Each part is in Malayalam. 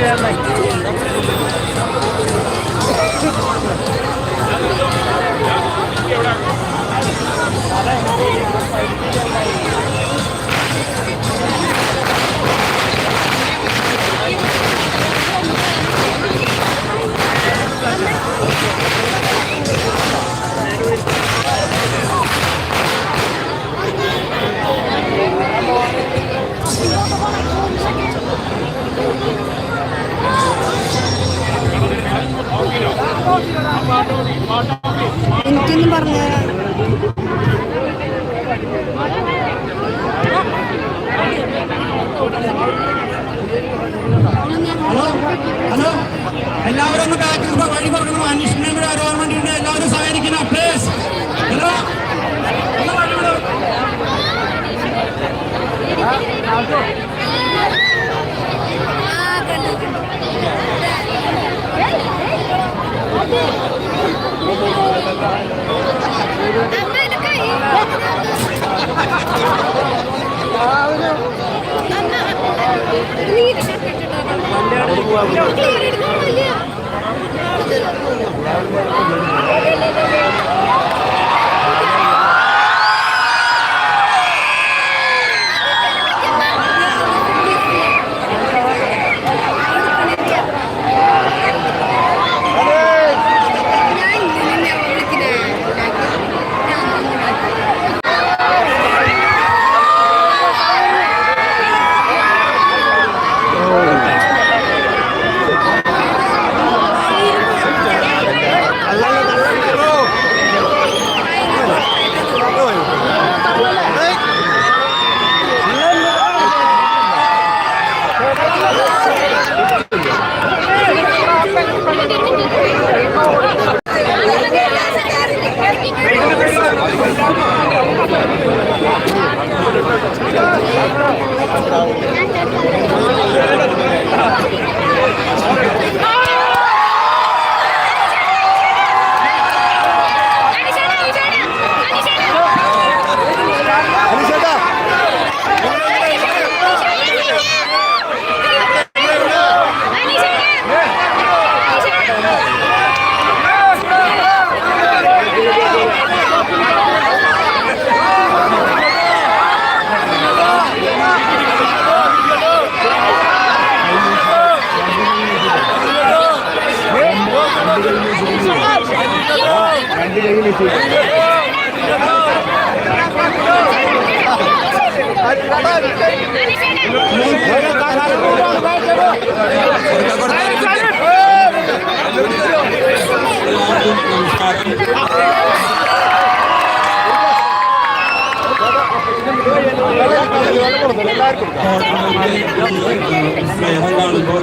I'm like, എനിക്കൊന്നും പറഞ്ഞു വിടൂ.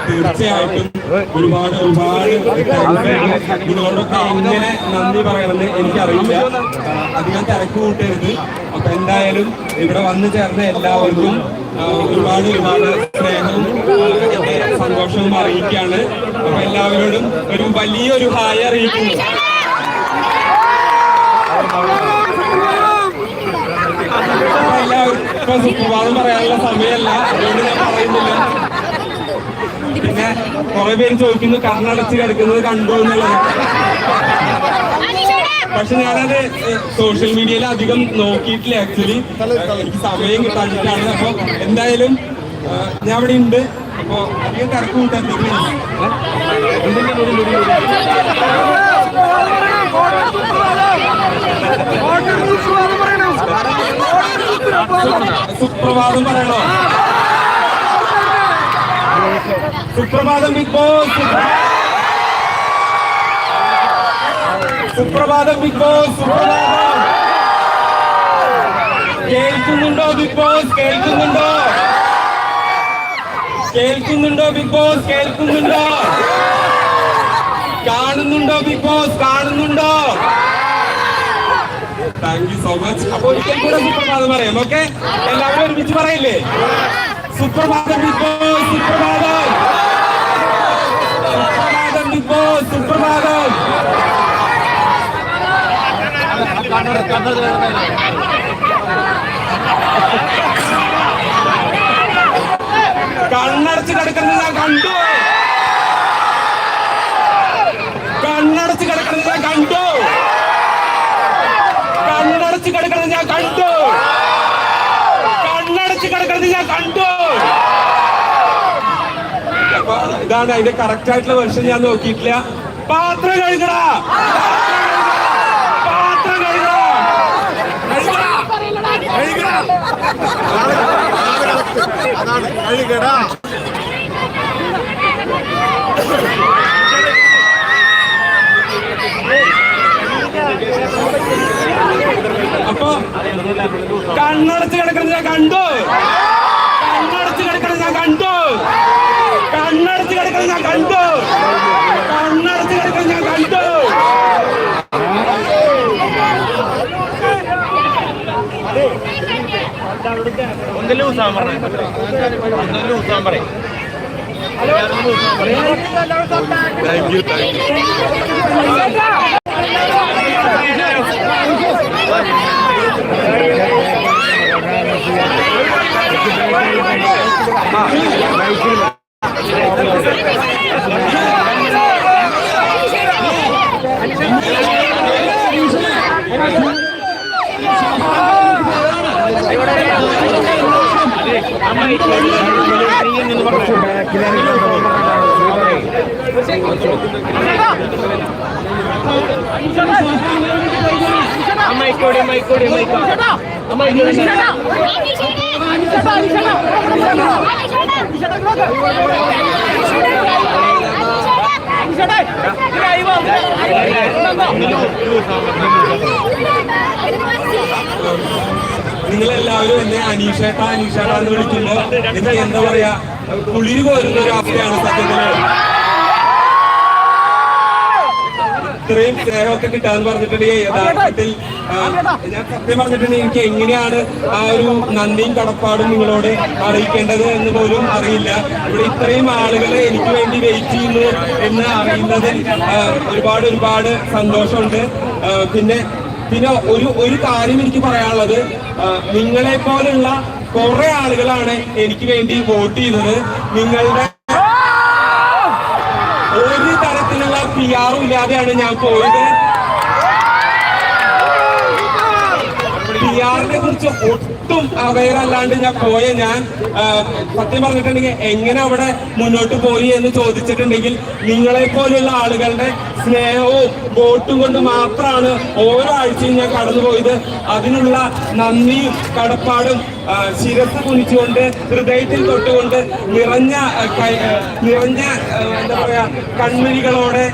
തീർച്ചയായിട്ടും ഒരുപാട് ഒരുപാട് നിങ്ങളോടൊക്കെ എങ്ങനെ നന്ദി പറയണമെന്ന് എനിക്കറിയില്ല അധികം തിരക്ക് കൂട്ടരുത് അപ്പൊ എന്തായാലും ഇവിടെ വന്നു ചേർന്ന എല്ലാവർക്കും ഒരുപാട് ഒരുപാട് സ്നേഹവും സന്തോഷവും അറിയിക്കുകയാണ്. അപ്പൊ എല്ലാവരോടും ഒരു വലിയൊരു ഹായ് അറിയിക്കുന്നു. ഇപ്പൊ സുപ്രഭാതം പറയാനുള്ള സമയമല്ല. അതുകൊണ്ട് ഞാൻ പറയുന്നില്ല. പിന്നെ കുറെ പേര് ചോദിക്കുന്നു കണ്ണടച്ച് കിടക്കുന്നത് കണ്ടോ എന്നുള്ളത്. പക്ഷെ ഞാനത് സോഷ്യൽ മീഡിയയിൽ അധികം നോക്കിയിട്ടില്ല ആക്ച്വലി. സമയം കിട്ടാഞ്ഞിട്ടാണ്. അപ്പൊ എന്തായാലും ഞാൻ അവിടെ ഉണ്ട് അപ്പോ അധികം തിരക്ക് കൂട്ടാൻ സുപ്രഭാതം പറയണോ? സുപ്രഭാതം ബിഗ് ബോസ്. സുപ്രഭാതം ബിഗ് ബോസ് കേൾക്കുന്നുണ്ടോ ബിഗ് ബോസ്? കേൾക്കുന്നുണ്ടോ? കേൾക്കുന്നുണ്ടോ ബിഗ് ബോസ്? കേൾക്കുന്നുണ്ടോ? കാണുന്നുണ്ടോ ബിഗ് ബോസ്? കാണുന്നുണ്ടോ? താങ്ക് യു സോ മച്ച് അപ്പൊ ഒരിക്കൽ കൂടെ സുപ്രഭാതം പറയാം ഓക്കെ എല്ലാവരും ഒരുമിച്ച് പറയില്ലേ? സുപ്രഭാതം ബിഗ് ബോസ് സുപ്രഭാതം. സുപ്രഭാതം ബിഗ് ബോസ് സുപ്രഭാതം. കണ്ണടച്ച് കിടക്കുന്നത് ഞാൻ കണ്ടു. കണ്ണടച്ച് കിടക്കുന്നത് ഞാൻ കണ്ടു. കണ്ണടച്ച് കിടക്കുന്നത് ഞാൻ കണ്ടു. കണ്ണടച്ച് കിടക്കുന്നത് ഞാൻ കണ്ടു. ഇതാണ് അതിന്റെ കറക്റ്റ് ആയിട്ടുള്ള വെർഷൻ ഞാൻ നോക്കിയിട്ടില്ല. പാത്രം കഴുകടാ. കഴുകടാ. അപ്പൊ കണ്ണടച്ച് കിടക്കുന്നത് ഞാൻ കണ്ടു. കണ്ണടച്ച് കിടക്കുന്നത് ഞാൻ കണ്ടു. കണ്ണടച്ച് കിടക്കുന്നത് ഞാൻ കണ്ടു കണ്ണടച്ച് കിടക്കുന്നത് ഞാൻ കണ്ടു ഒന്നിലും ഉത്സാഹം പറഞ്ഞു ഒന്നിലും ഉത്സാഹം പറയും మైకోడి మైకోడి మైకో అమ్మాయి ఇవ్వ നിങ്ങളെല്ലാവരും എന്നെ അനീഷേട്ട അനീഷേട്ട എന്ന് വിളിക്കുമ്പോ ഇത് എന്താ പറയാ കുളിര് പോരുന്ന ഒരു അവസ്ഥയാണ് സത്യത്തിൽ ഇത്രയും സ്നേഹമൊക്കെ കിട്ടാന്ന് പറഞ്ഞിട്ടുണ്ടെങ്കിൽ യഥാർത്ഥത്തിൽ. ഞാൻ സത്യം പറഞ്ഞിട്ടുണ്ടെങ്കിൽ എനിക്ക് എങ്ങനെയാണ് ആ ഒരു നന്ദിയും കടപ്പാടും നിങ്ങളോട് അറിയിക്കേണ്ടത് എന്ന് പോലും അറിയില്ല. ഇവിടെ ഇത്രയും ആളുകൾ എനിക്ക് വേണ്ടി വെയിറ്റ് ചെയ്യുന്നു എന്ന് അറിയുന്നതിൽ ഒരുപാട് ഒരുപാട് സന്തോഷമുണ്ട്. പിന്നെ പിന്നെ ഒരു ഒരു കാര്യം എനിക്ക് പറയാനുള്ളത്. നിങ്ങളെ പോലുള്ള കുറെ ആളുകളാണ് എനിക്ക് വേണ്ടി വോട്ട് ചെയ്തത്. നിങ്ങളുടെ ഒരു തരത്തിലുള്ള പി ആറും ഇല്ലാതെയാണ് ഞാൻ പോയത് പി ആറിനെ കുറിച്ച് ഒട്ടും അവയർ അല്ലാണ്ട് ഞാൻ പോയ ഞാൻ സത്യം പറഞ്ഞിട്ടുണ്ടെങ്കിൽ എങ്ങനെ അവിടെ മുന്നോട്ട് പോയി എന്ന് ചോദിച്ചിട്ടുണ്ടെങ്കിൽ നിങ്ങളെ പോലുള്ള ആളുകളുടെ സ്നേഹവും വോട്ടും കൊണ്ട് മാത്രമാണ് ഓരോ ആഴ്ചയും ഞാൻ കടന്നുപോയത്. അതിനുള്ള നന്ദിയും കടപ്പാടും ശിരസ് കുനിച്ചുകൊണ്ട് ഹൃദയത്തിൽ തൊട്ടുകൊണ്ട് നിറഞ്ഞ നിറഞ്ഞ എന്താ പറയാ കൺമിഴികളോടെ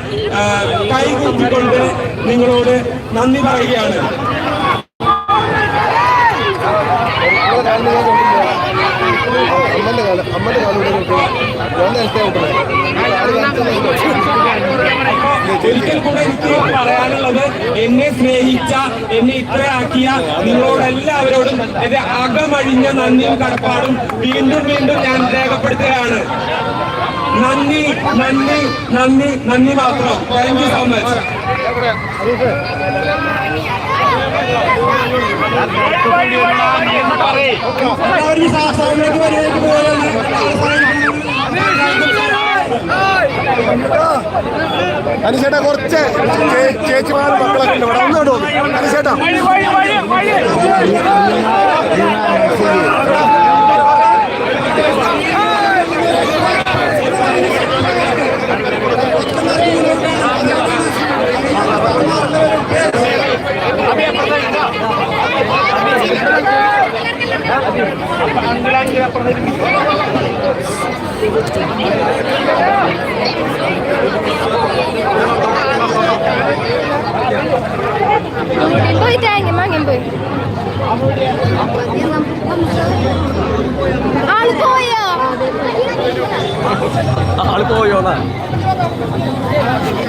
കൈകുത്തിക്കൊണ്ട് നിങ്ങളോട് നന്ദി പറയുകയാണ്. അമ്മന്റെ കാലം ഇവിടെ നോക്കി ഞാൻ നേരത്തെ ഒരിക്കൽ കൂടെ എനിക്ക് പറയാനുള്ളത് എന്നെ സ്നേഹിച്ച എന്നെ ഇത്രയാക്കിയ നിങ്ങളോടെല്ലാവരോടും എന്റെ അകമഴിഞ്ഞ നന്ദിയും കടപ്പാടും വീണ്ടും വീണ്ടും ഞാൻ രേഖപ്പെടുത്തുകയാണ്. നന്ദി നന്ദി നന്ദി നന്ദി മാത്രം. താങ്ക് യു സോ മച്ച് അനുശേട്ടാ കുറച്ച് ചേച്ചിമാരും മക്കളൊക്കെ ഉണ്ട്. ഇവിടെ ഒന്നുകൊണ്ടു അനുശേട്ടാ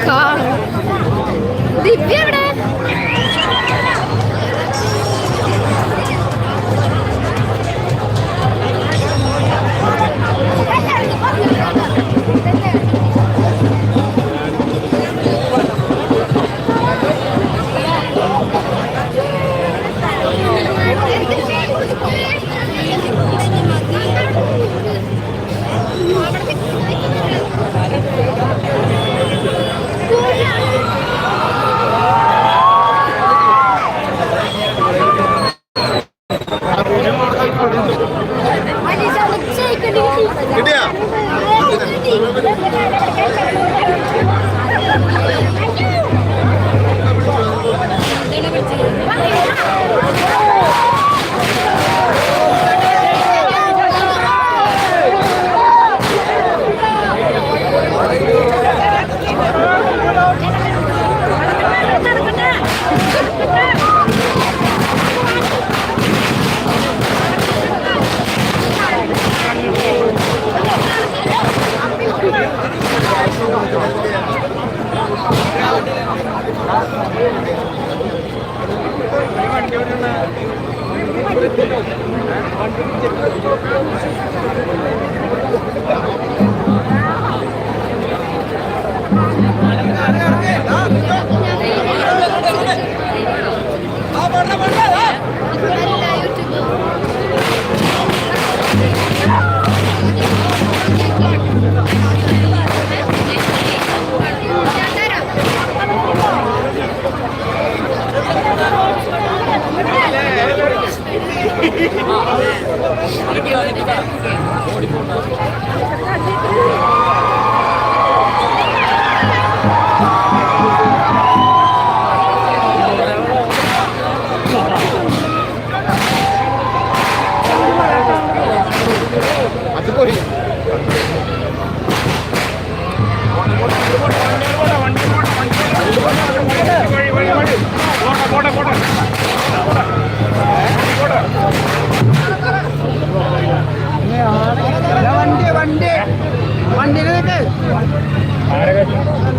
കാണും ദിവ്യ Thank you.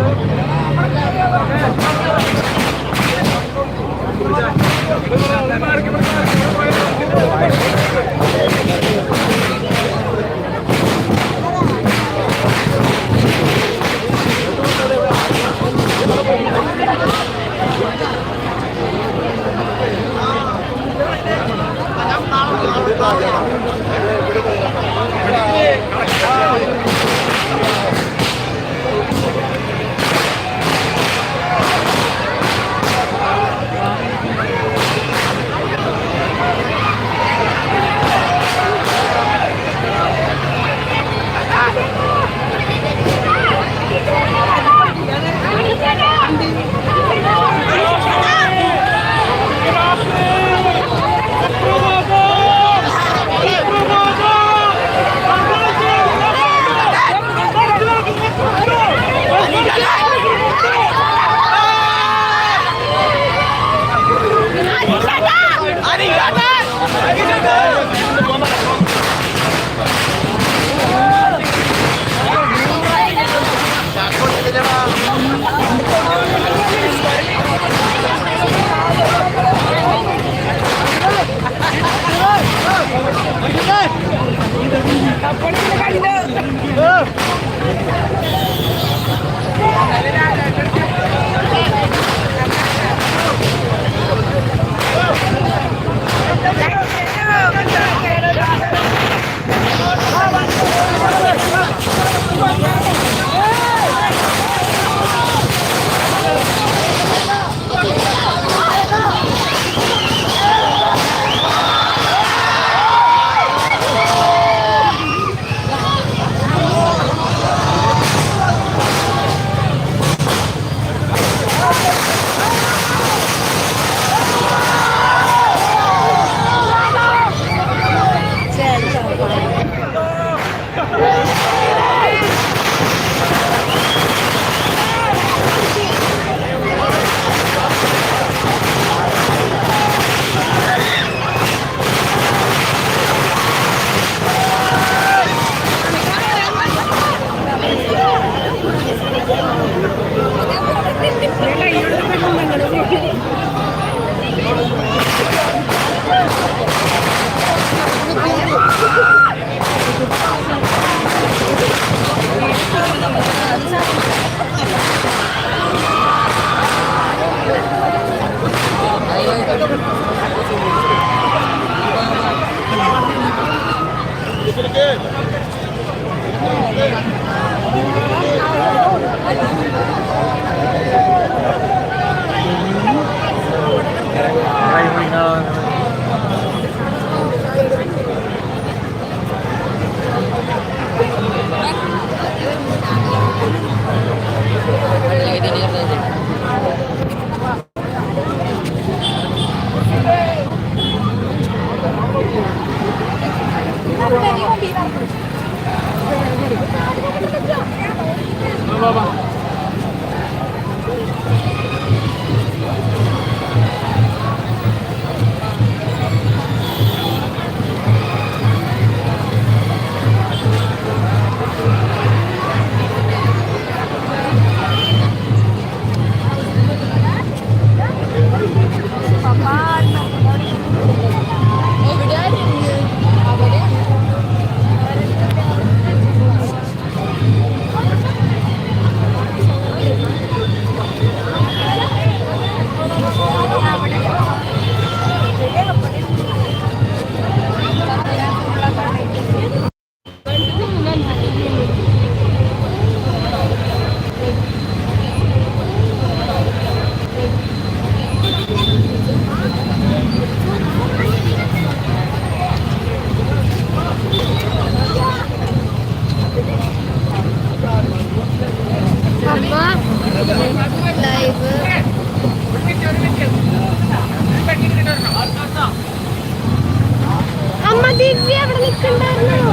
ദിവ്യ അവിടെ നിൽക്കണ്ടായിരുന്നു?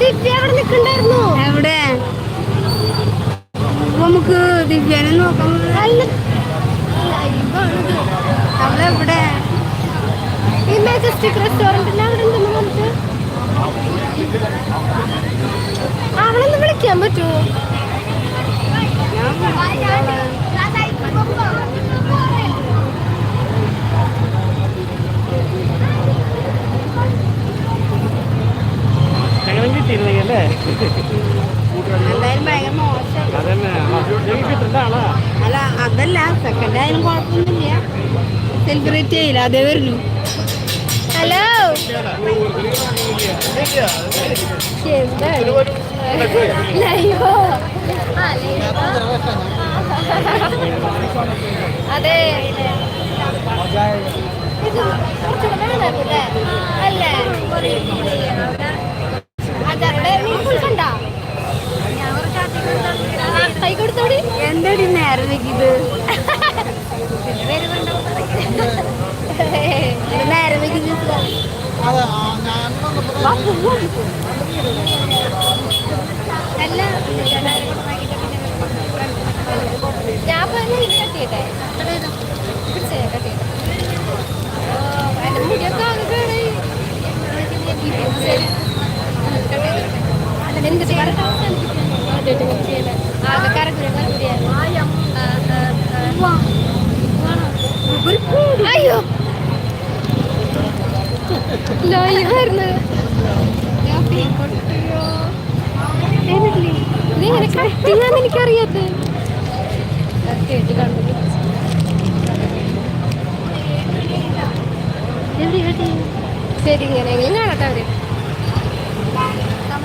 ദിവ്യ അവിടെ നിൽക്കണ്ടായിരുന്നു? എവിടെ? നമുക്ക് ദിവ്യാനെ നോക്കാം. അവളെവിടെ? ഈ മെജസ്റ്റിക് റെസ്റ്റോറന്റിൽ അവിടെ ഉണ്ടെന്ന് പറഞ്ഞിട്ട്. അവളൊന്ന് വിളിക്കാൻ പറ്റുമോ? ഞങ്ങളും കിട്ടിയിരുന്നെങ്കിൽ അല്ലേ അതന്നെ. കിട്ടേണ്ട അല്ല അതല്ല സെക്കൻഡ് ആയാലും കുഴപ്പമൊന്നുമില്ല. സെലിബ്രേറ്റ് ചെയ്യില്ല അതേ വരുന്നു. ഹലോ? അതെ അല്ലേ? എന്താടി നേരം വെക്കിത് നേരെ വെക്കുന്നത് അല്ല ഞാൻ പറഞ്ഞ ഇത് കട്ടിയിട്ടെ? പിടിച്ചേ കട്ടിയിട്ടെ. എന്റെ മുടിയൊക്കെ കേടായി. എന്ത് ചെയ്യാൻ അയ്യോ ലൈവായിരുന്നു നീ ഇങ്ങനെ കട്ടിങ്ങാന്ന് എനിക്കറിയാത്ത കേട്ട് കണ്ടു ശരി ഇങ്ങനെയെങ്കിലും കാണട്ടെ അവർ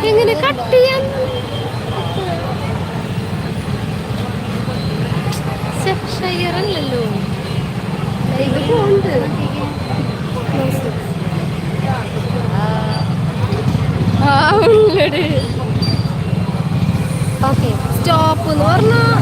എങ്ങനെ കട്ട് ചെയ്യാൻ ഷെയറല്ലല്ലോ ഉള്ളട്. ഓക്കെ സ്റ്റോപ്പ് എന്ന് പറഞ്ഞാൽ